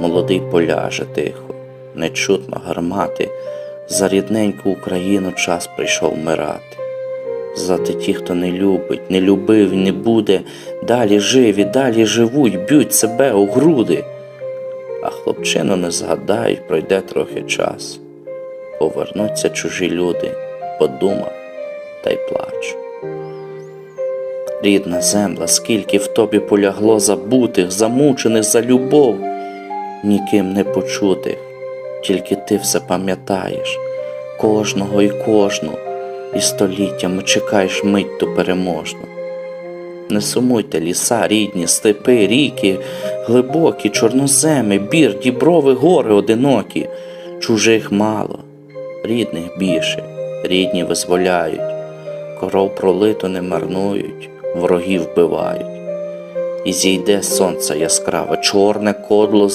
молодий поляже тихо, не чутно гармати, за рідненьку Україну час прийшов вмирати. За ті, хто не любить, не любив не буде, далі живі, далі живуть, б'ють себе у груди. А хлопчину не згадають, пройде трохи час. Повернуться чужі люди, подумав та й плачу. Рідна земля, скільки в тобі полягло забутих, замучених за любов, ніким не почутих, тільки ти все пам'ятаєш, кожного і кожну, і століттями чекаєш мить ту переможну. Не сумуйте ліса, рідні, степи, ріки, глибокі, чорноземи, бір, діброви, гори одинокі, чужих мало, рідних більше, рідні визволяють, коров пролито не марнують, ворогів вбивають. І зійде сонце яскраве, чорне кодло